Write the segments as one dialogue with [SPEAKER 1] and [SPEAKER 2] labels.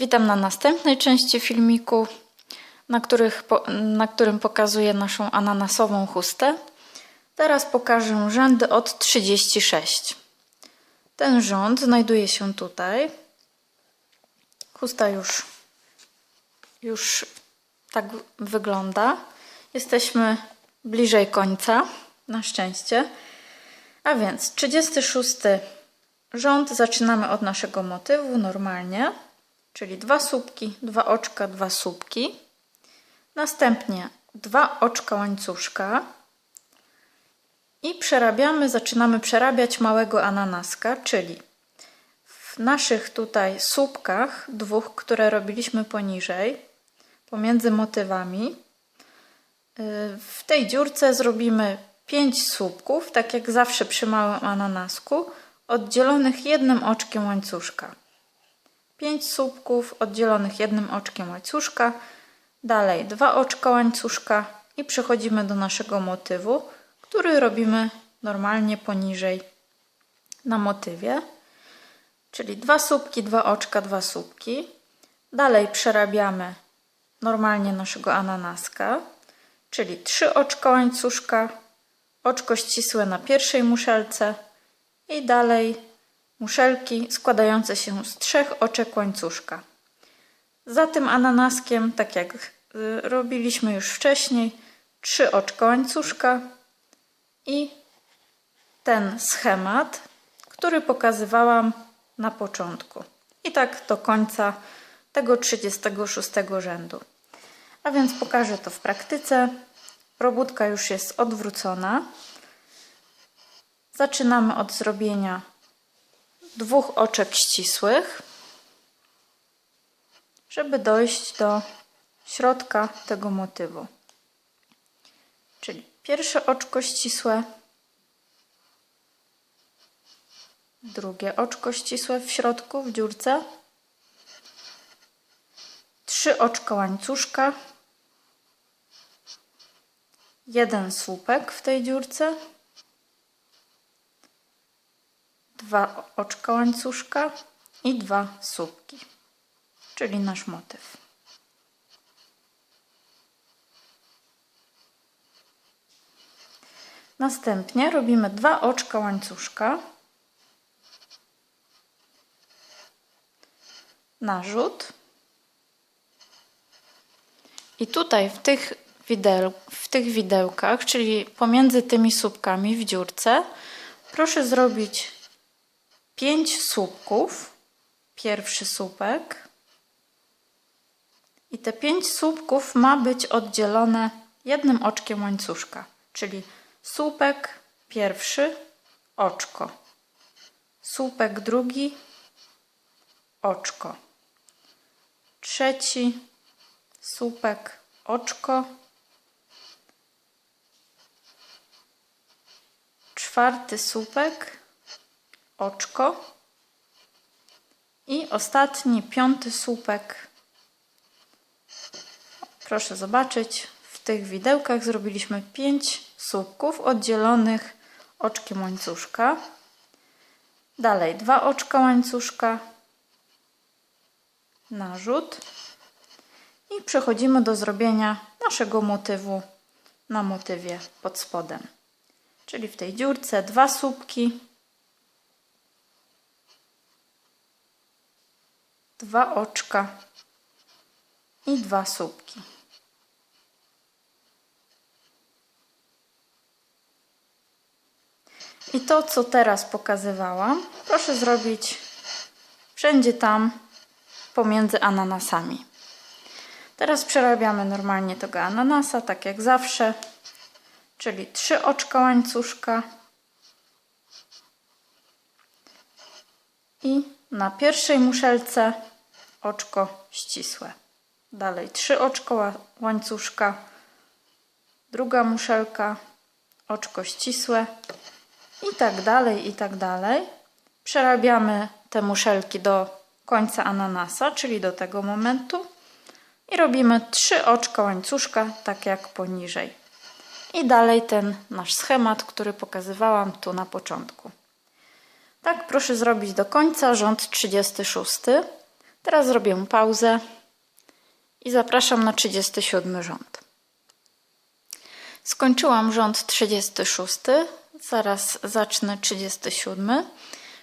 [SPEAKER 1] Witam na następnej części filmiku, na, których, na którym pokazuję naszą ananasową chustę. Teraz pokażę rzędy od 36. Ten rząd znajduje się tutaj. Chusta już, już tak wygląda. Jesteśmy bliżej końca, na szczęście. A więc 36 rząd zaczynamy od naszego motywu normalnie, czyli dwa słupki, dwa oczka, dwa słupki. Następnie dwa oczka łańcuszka i przerabiamy, zaczynamy przerabiać małego ananaska, czyli w naszych tutaj słupkach, dwóch, które robiliśmy poniżej, pomiędzy motywami, yy, w tej dziurce zrobimy 5 słupków, tak jak zawsze przy małym ananasku, oddzielonych jednym oczkiem łańcuszka. 5 słupków oddzielonych jednym oczkiem łańcuszka, dalej dwa oczka łańcuszka i przechodzimy do naszego motywu, który robimy normalnie poniżej na motywie, czyli dwa słupki, dwa oczka, dwa słupki. Dalej przerabiamy normalnie naszego ananaska, czyli trzy oczka łańcuszka, oczko ścisłe na pierwszej muszelce i dalej muszelki składające się z trzech oczek łańcuszka. Za tym ananaskiem, tak jak y, robiliśmy już wcześniej, trzy oczka łańcuszka i ten schemat, który pokazywałam na początku. I tak do końca tego 36 rzędu. A więc pokażę to w praktyce. Robótka już jest odwrócona. Zaczynamy od zrobienia dwóch oczek ścisłych, żeby dojść do środka tego motywu. Czyli pierwsze oczko ścisłe, drugie oczko ścisłe w środku, w dziurce, trzy oczka łańcuszka, jeden słupek w tej dziurce, dwa oczka łańcuszka i dwa słupki, czyli nasz motyw. Następnie robimy dwa oczka łańcuszka, narzut i tutaj w tych, wideł, w tych widełkach, czyli pomiędzy tymi słupkami w dziurce, proszę zrobić 5 słupków. Pierwszy słupek. I te 5 słupków ma być oddzielone jednym oczkiem łańcuszka, czyli słupek pierwszy, oczko. Słupek drugi, oczko. Trzeci słupek, oczko. Czwarty słupek, oczko. I ostatni, piąty słupek. Proszę zobaczyć, w tych widełkach zrobiliśmy 5 słupków oddzielonych oczkiem łańcuszka. Dalej dwa oczka łańcuszka, narzut i przechodzimy do zrobienia naszego motywu na motywie pod spodem. Czyli w tej dziurce dwa słupki, dwa oczka i dwa słupki. I to, co teraz pokazywałam, proszę zrobić wszędzie tam pomiędzy ananasami. Teraz przerabiamy normalnie tego ananasa, tak jak zawsze, czyli trzy oczka łańcuszka i na pierwszej muszelce oczko ścisłe. Dalej trzy oczko ła- łańcuszka, druga muszelka, oczko ścisłe i tak dalej, i tak dalej. Przerabiamy te muszelki do końca ananasa, czyli do tego momentu i robimy trzy oczka łańcuszka, tak jak poniżej. I dalej ten nasz schemat, który pokazywałam tu na początku. Tak proszę zrobić do końca rząd 36. Teraz zrobię pauzę i zapraszam na 37 rząd. Skończyłam rząd 36, zaraz zacznę 37.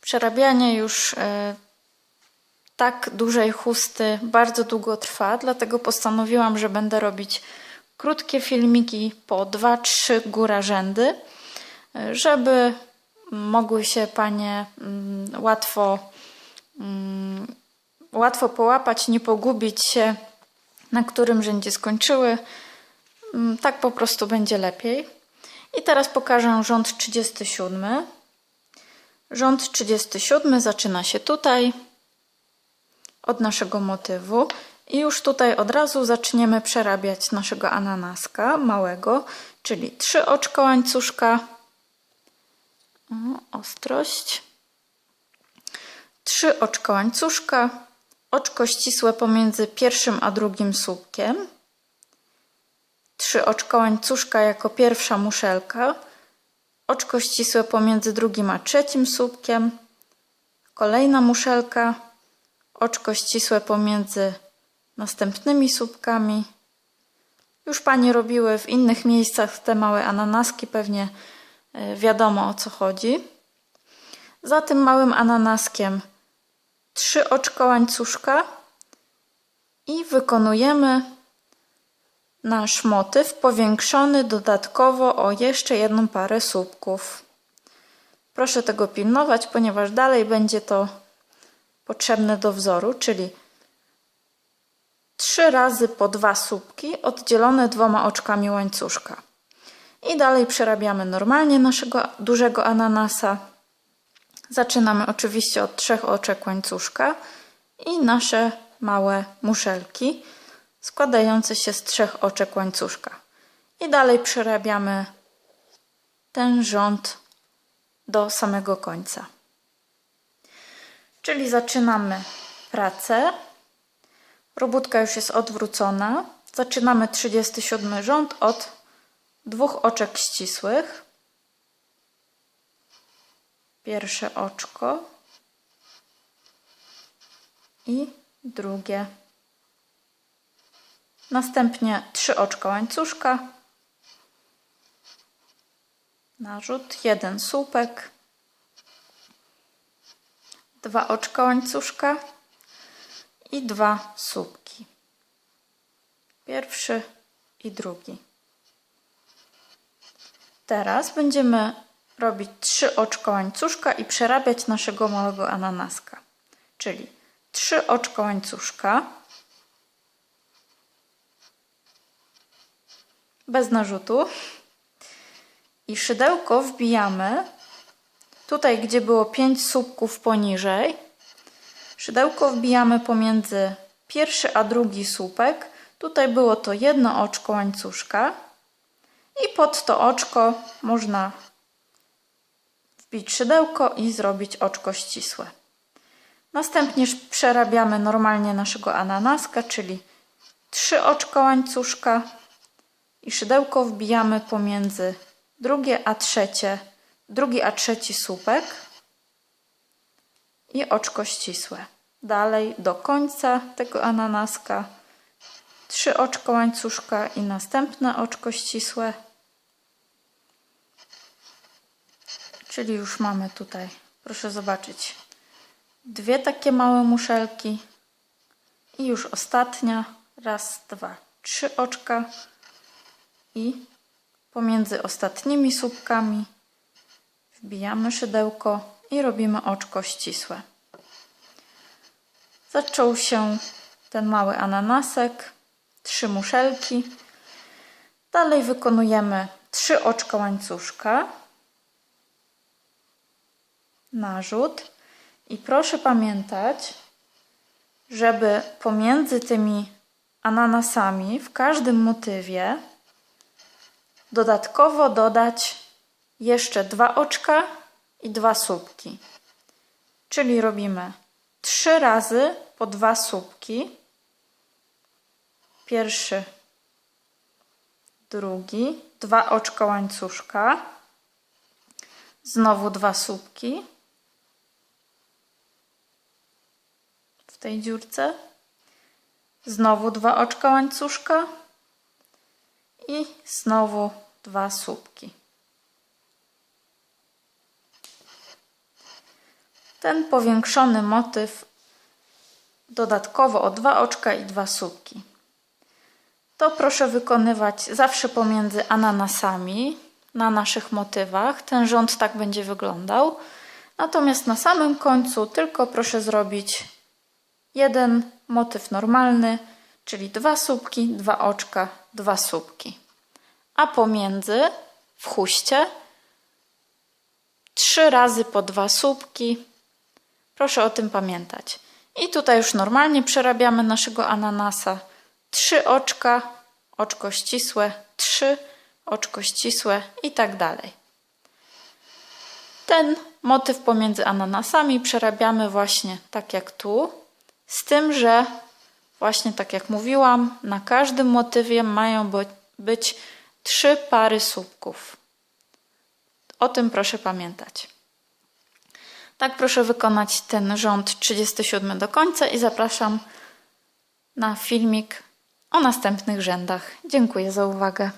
[SPEAKER 1] Przerabianie już e, tak dużej chusty bardzo długo trwa, dlatego postanowiłam, że będę robić krótkie filmiki po 2-3 góra rzędy, e, żeby mogły się panie mm, łatwo, mm, łatwo połapać, nie pogubić się, na którym rzędzie skończyły. Mm, tak po prostu będzie lepiej. I teraz pokażę rząd 37. Rząd 37 zaczyna się tutaj od naszego motywu i już tutaj od razu zaczniemy przerabiać naszego ananaska małego, czyli trzy oczka łańcuszka, o, ostrość, trzy oczka łańcuszka, oczko ścisłe pomiędzy pierwszym a drugim słupkiem, trzy oczka łańcuszka jako pierwsza muszelka, oczko ścisłe pomiędzy drugim a trzecim słupkiem, kolejna muszelka, oczko ścisłe pomiędzy następnymi słupkami. Już Panie robiły w innych miejscach te małe ananaski, pewnie e, wiadomo o co chodzi. Za tym małym ananaskiem trzy oczka łańcuszka i wykonujemy nasz motyw powiększony dodatkowo o jeszcze jedną parę słupków. Proszę tego pilnować, ponieważ dalej będzie to potrzebne do wzoru, czyli trzy razy po dwa słupki oddzielone dwoma oczkami łańcuszka. I dalej przerabiamy normalnie naszego dużego ananasa. Zaczynamy oczywiście od trzech oczek łańcuszka i nasze małe muszelki składające się z trzech oczek łańcuszka. I dalej przerabiamy ten rząd do samego końca. Czyli zaczynamy pracę. Robótka już jest odwrócona. Zaczynamy 37 rząd od dwóch oczek ścisłych. Pierwsze oczko i drugie. Następnie trzy oczka łańcuszka. Narzut, jeden słupek dwa oczka łańcuszka i dwa słupki. Pierwszy i drugi. Teraz będziemy robić trzy oczka łańcuszka i przerabiać naszego małego ananaska. Czyli trzy oczka łańcuszka bez narzutu i szydełko wbijamy Tutaj, gdzie było 5 słupków poniżej, szydełko wbijamy pomiędzy pierwszy a drugi słupek. Tutaj było to jedno oczko łańcuszka i pod to oczko można wbić szydełko i zrobić oczko ścisłe. Następnie przerabiamy normalnie naszego ananaska, czyli trzy oczka łańcuszka i szydełko wbijamy pomiędzy drugie a trzecie drugi a trzeci słupek i oczko ścisłe. Dalej do końca tego ananaska trzy oczko łańcuszka i następne oczko ścisłe. Czyli już mamy tutaj, proszę zobaczyć, dwie takie małe muszelki i już ostatnia, raz, dwa, trzy oczka i pomiędzy ostatnimi słupkami Wbijamy szydełko i robimy oczko ścisłe. Zaczął się ten mały ananasek, trzy muszelki. Dalej wykonujemy trzy oczka łańcuszka, narzut i proszę pamiętać, żeby pomiędzy tymi ananasami w każdym motywie dodatkowo dodać jeszcze dwa oczka i dwa słupki. Czyli robimy trzy razy po dwa słupki. Pierwszy, drugi, dwa oczka łańcuszka, znowu dwa słupki. W tej dziurce. Znowu dwa oczka łańcuszka i znowu dwa słupki. Ten powiększony motyw dodatkowo o dwa oczka i dwa słupki. To proszę wykonywać zawsze pomiędzy ananasami na naszych motywach. Ten rząd tak będzie wyglądał. Natomiast na samym końcu tylko proszę zrobić jeden motyw normalny, czyli dwa słupki, dwa oczka, dwa słupki. A pomiędzy w huście trzy razy po dwa słupki. Proszę o tym pamiętać. I tutaj już normalnie przerabiamy naszego ananasa. Trzy oczka, oczko ścisłe, trzy, oczko ścisłe i tak dalej. Ten motyw pomiędzy ananasami przerabiamy właśnie tak jak tu, z tym, że właśnie tak jak mówiłam, na każdym motywie mają by- być trzy pary słupków. O tym proszę pamiętać. Tak proszę wykonać ten rząd 37 do końca i zapraszam na filmik o następnych rzędach. Dziękuję za uwagę.